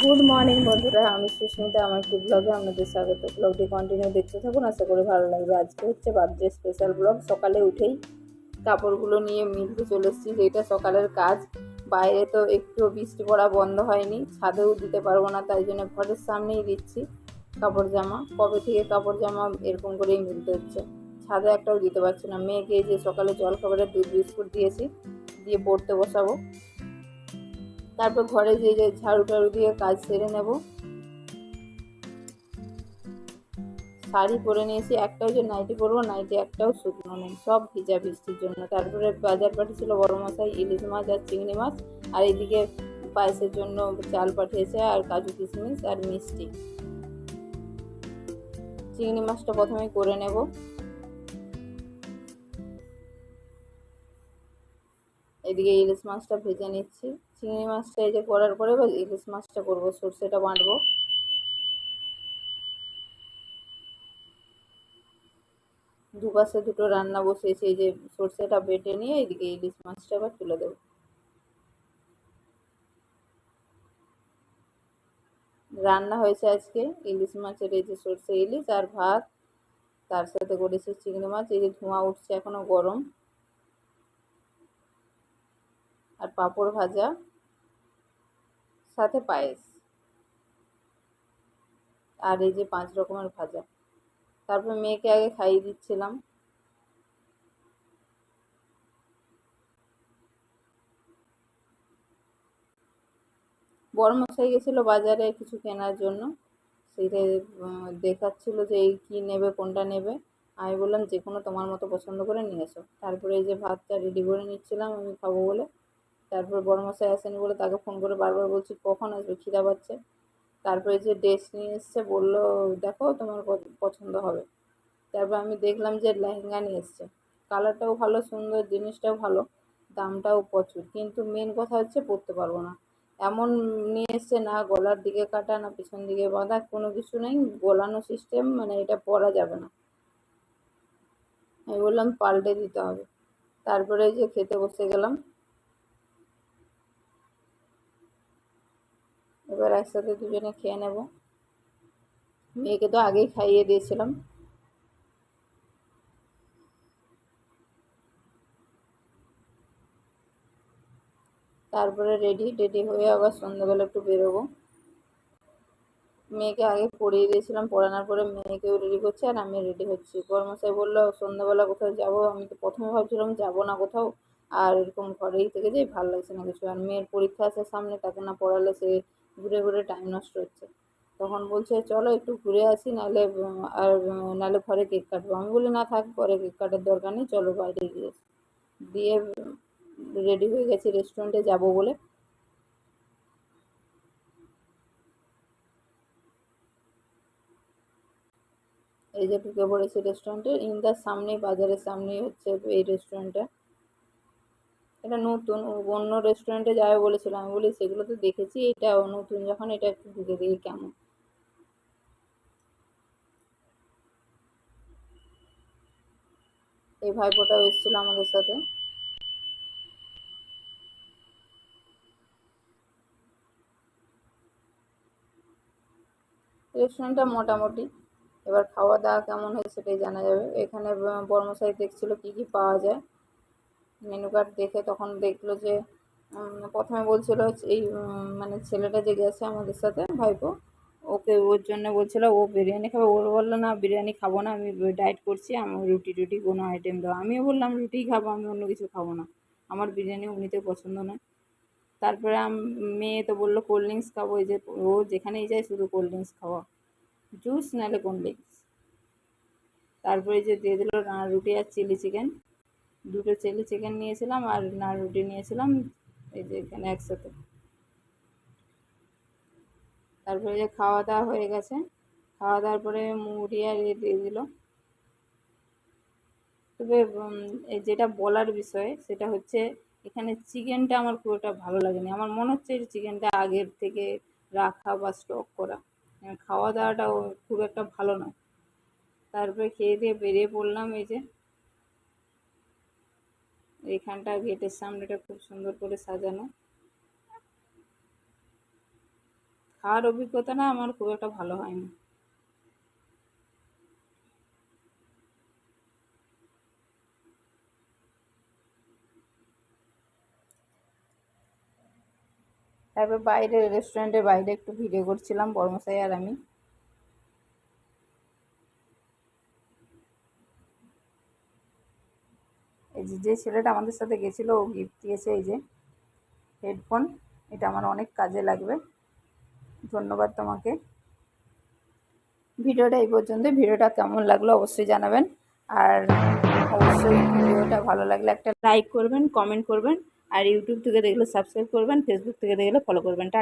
Good morning বন্ধুরা। আমি সুস্মিতা, আমার একটি ব্লগে আপনাদের স্বাগত। ব্লগটি কন্টিনিউ দেখতে থাকুন। আশা করি ভালো লাগবে। আজকে হচ্ছে বার্থডে স্পেশাল ব্লগ সকালে উঠেই কাপড়গুলো নিয়ে মিলতে চলে এসেছি। এটা সকালের কাজ। বাইরে তো একটু বৃষ্টি পড়া বন্ধ হয়নি। ছাদেও দিতে পারব না, তাই জন্য ঘরের সামনেই দিচ্ছি কাপড় জামা। কবে থেকে কাপড় জামা এরকম করেই মিলতে হচ্ছে। ছাদে একটাও দিতে পারছি না। মেয়েকে যে সকালে জল খাবারের দুধ, বিস্কুট দিয়েছি, দিয়ে পড়তে বসাবো। তারপর ঘরে যে যে ঝাড়ু টাড়ু দিয়ে কাজ সেরে নেব। শাড়ি পরে নিয়েছি, একটাও যে নাইটি পরবো, নাইটি একটাও শুকনো নেই, সব ভিজা বৃষ্টির জন্য। তারপরে বাজার পাঠিয়েছিল বড় মশাই ইলিশ মাছ আর চিংড়ি মাছ, আর এদিকে পায়েসের জন্য চাল পাঠিয়েছে আর কাজু কিশমিশ আর মিষ্টি। চিংড়ি মাছটা প্রথমে করে নেব। এদিকে ইলিশ মাছটা ভেজে নিচ্ছি। চিংড়ি মাছটা এই যে করার পরে এবার ইলিশ মাছটা করব, সর্ষেটা বাঁটবো। দুপাশে দুটো রান্না বসিয়েছি, এই যে সর্ষেটা বেটে নিয়ে এদিকে ইলিশ মাছটা আবার তুলে দেবো। রান্না হয়েছে আজকে ইলিশ মাছের, এই যে সর্ষে ইলিশ আর ভাত, তার সাথে করেছি চিংড়ি মাছ, এই যে ধোঁয়া উঠছে এখনও গরম। আর পাঁপড় ভাজা, সাথে পায়েস। আর এই যে পাঁচ রকমের ভাজা। তারপর মেয়েকে আগে খাইয়ে দিচ্ছিলাম। বড় মশাই গেছিল বাজারে কিছু কেনার জন্য। সেইটা দেখাচ্ছিল যে এই কী নেবে, কোনটা নেবে। আমি বললাম, যে কোনো তোমার মতো পছন্দ করে নিয়ে এসো। তারপরে এই যে ভাতটা রেডি করে নিচ্ছিলাম, আমি খাব বলে। তারপর বড় মশাই আসেনি বলে তাকে ফোন করে বারবার বলছি, কখন আসবে? খিদা পাচ্ছে? তারপরে যে ড্রেস নিয়ে এসছে বলল, দেখো তোমার পছন্দ হবে। তারপর আমি দেখলাম যে লেহেঙ্গা নিয়ে এসছে। কালারটাও ভালো, সুন্দর, জিনিসটাও ভালো, দামটাও প্রচুর। কিন্তু মেন কথা হচ্ছে পরতে পারব না। এমন নিয়ে এসছে, না গলার দিকে কাটা, না পিছন দিকে বাঁধা, কোনো কিছু নেই, গোলানো সিস্টেম মানে এটা পরা যাবে না। আমি বললাম, পাল্টে দিতে হবে। তারপরে যে খেতে বসে গেলাম। এবার একসাথে দুজনে খেয়ে নেব। মেয়েকে তো আগেই খাইয়ে দিয়েছিলাম। তারপরে রেডি রেডি হয়ে আবার সন্ধ্যাবেলা একটু বেরোবো। মেয়েকে আগে পড়িয়ে দিয়েছিলাম, পড়ানোর পরে মেয়েকেও রেডি করছে আর আমি রেডি হচ্ছি। মশাই বলল, সন্ধ্যাবেলা কোথাও যাব? আমি তো প্রথমে ভাবছিলাম যাব না কোথাও, আর এরকম ঘরেই থেকে যাই, ভালো লাগছে না কিছু। আর মেয়ের পরীক্ষা আছে সামনে, তাকে না পড়ালে সে ঘুরে ঘুরে টাইম নষ্ট হচ্ছে। তখন বলছে, চলো একটু ঘুরে আসি, নাহলে আর নাহলে ঘরে কেক কাটবো। আমি বলি, না থাক ঘরে কেক কাটার দরকার নেই, চলো বাইরে গিয়ে দিয়ে রেডি হয়ে গেছি রেস্টুরেন্টে যাব বলে। এই যে ঢুকে পড়েছি রেস্টুরেন্টে ইন্দার সামনেই, বাজারের সামনেই হচ্ছে এই রেস্টুরেন্টটা এটা নতুন অন্য রেস্টুরেন্টে যাবে বলেছিলাম আমি বলি, সেগুলো তো দেখেছি, এটা নতুন, যখন এটা একটু ঢুকে দিই কেমন। এই ভাইপোটাও এসেছিল আমাদের সাথে। রেস্টুরেন্টটা মোটামুটি, এবার খাওয়া দাওয়া কেমন হয় সেটাই জানা যাবে। এখানে বর্মশাই দেখছিল কি কি পাওয়া যায়। মেনু কার্ড দেখে তখন দেখল যে প্রথমে বলছিল এই মানে ছেলেটা যে গেছে আমাদের সাথে, ভাইপো, ওকে ওর জন্য বলছিল ও বিরিয়ানি খাবে। ওর বলল, না, বিরিয়ানি খাব না, আমি ডায়েট করছি, আমার রুটি টুটি কোনো আইটেম দাও আমিও বললাম, রুটিই খাব, আমি অন্য কিছু খাব না। আমার বিরিয়ানি এমনিতে পছন্দ নয়। তারপরে মেয়ে তো বলল কোল্ড ড্রিঙ্কস খাব, এই যে ও যেখানেই যায় শুধু কোল্ড ড্রিঙ্কস খাওয়া। জুস নাহলে কোল্ড ড্রিঙ্কস তারপরে যে দিয়ে দিল রুটি আর চিলি চিকেন দুটো চিলি চিকেন নিয়েছিলাম আর না রুটি নিয়েছিলাম, এই যে এখানে একসাথে। তারপরে যে খাওয়া দাওয়া হয়ে গেছে, খাওয়া দাওয়ার পরে মুড়ি আর এ দিয়ে দিল। তবে যেটা বলার বিষয়, সেটা হচ্ছে এখানে চিকেনটা আমার খুব একটা ভালো লাগেনি। আমার মনে হচ্ছে চিকেনটা আগের থেকে রাখা বা স্টক করা। খাওয়া দাওয়াটাও খুব একটা ভালো নয়। তারপরে খেয়ে দিয়ে বেরিয়ে পড়লাম এই যে। এইখানটা গেটের সামনেটা খুব সুন্দর করে সাজানো। খাওয়ার অভিজ্ঞতা না আমার খুব একটা ভালো হয়নি। তারপর বাইরে রেস্টুরেন্টের বাইরে একটু ভিডিও করছিলাম বর্মশাই আর আমি। এই যে যে ছেলেটা আমাদের সাথে গেছিল, ও গিফট দিয়েছে এই যে হেডফোন এটা আমার অনেক কাজে লাগবে। ধন্যবাদ তোমাকে। ভিডিওটা এই পর্যন্ত। ভিডিওটা কেমন লাগল অবশ্যই জানাবেন। আর অবশ্যই ভিডিওটা ভালো লাগলে একটা লাইক করবেন কমেন্ট করবেন। আর ইউটিউব থেকে দেখলে সাবস্ক্রাইব করবেন ফেসবুক থেকে দেখলে ফলো করবেন। টাটা।